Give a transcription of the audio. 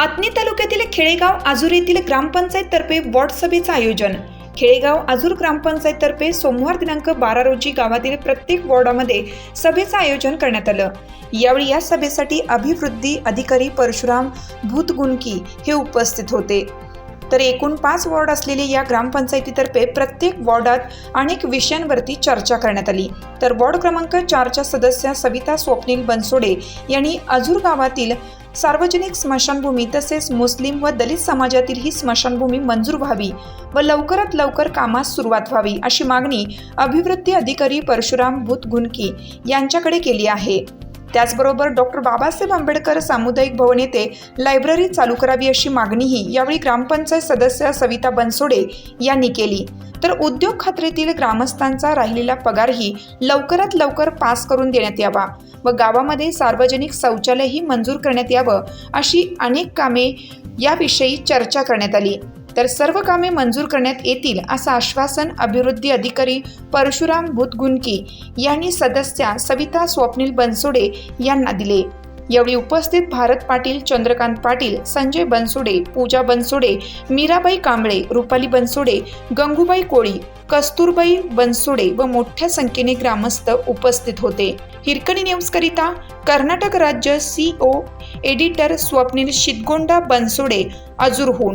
आत्नी तालुक्यातील खेडेगाव आजूर येथील ग्रामपंचायततर्फे वॉर्ड सभेचं आयोजन. खेडेगाव आजूर ग्रामपंचायततर्फे सोमवार दिनांक बारा रोजी गावातील प्रत्येक वॉर्डामध्ये सभेचं आयोजन करण्यात आलं. यावेळी या सभेसाठी अभिवृद्धी अधिकारी परशुराम भूतगुणकी हे उपस्थित होते. तर एकूण पाच वॉर्ड असलेली या ग्रामपंचायतीतर्फे प्रत्येक वॉर्डात अनेक विषयांवरती चर्चा करण्यात आली. तर वॉर्ड क्रमांक चारच्या सदस्य सविता स्वप्नील बनसोडे यांनी अजूर गावातील सार्वजनिक स्मशानभूमी तसेच मुस्लिम व दलित समाजातील ही स्मशानभूमी मंजूर व्हावी व लवकरात लवकर कामास सुरुवात व्हावी अशी मागणी अभिवृद्धी अधिकारी परशुराम भूतगुनकी यांच्याकडे केली आहे. त्याचबरोबर डॉक्टर बाबासाहेब आंबेडकर सामुदायिक भवन येथे लायब्ररी चालू करावी अशी मागणीही यावेळी ग्रामपंचायत सदस्य सविता बनसोडे यांनी केली. तर उद्योग खात्रीतील ग्रामस्थांचा राहिलेला पगारही लवकरात लवकर पास करून देण्यात यावा व गावामध्ये सार्वजनिक शौचालयही मंजूर करण्यात यावं अशी अनेक कामे याविषयी चर्चा करण्यात आली. तर सर्व कामे मंजूर करण्यात येतील असं आश्वासन अभिवृद्धी अधिकारी परशुराम भूतगुंकी यांनी सदस्या सविता स्वप्नील बनसोडे यांना दिले. यावेळी उपस्थित भारत पाटील चंद्रकांत पाटील संजय बनसोडे पूजा बनसोडे मीराबाई कांबळे रुपाली बनसोडे गंगूबाई कोळी कस्तुरबाई बनसोडे व मोठ्या संख्येने ग्रामस्थ उपस्थित होते. हिरकणी न्यूजकरिता कर्नाटक राज्य C O editor Swapnil Shitgonda Bansode अजूरहून.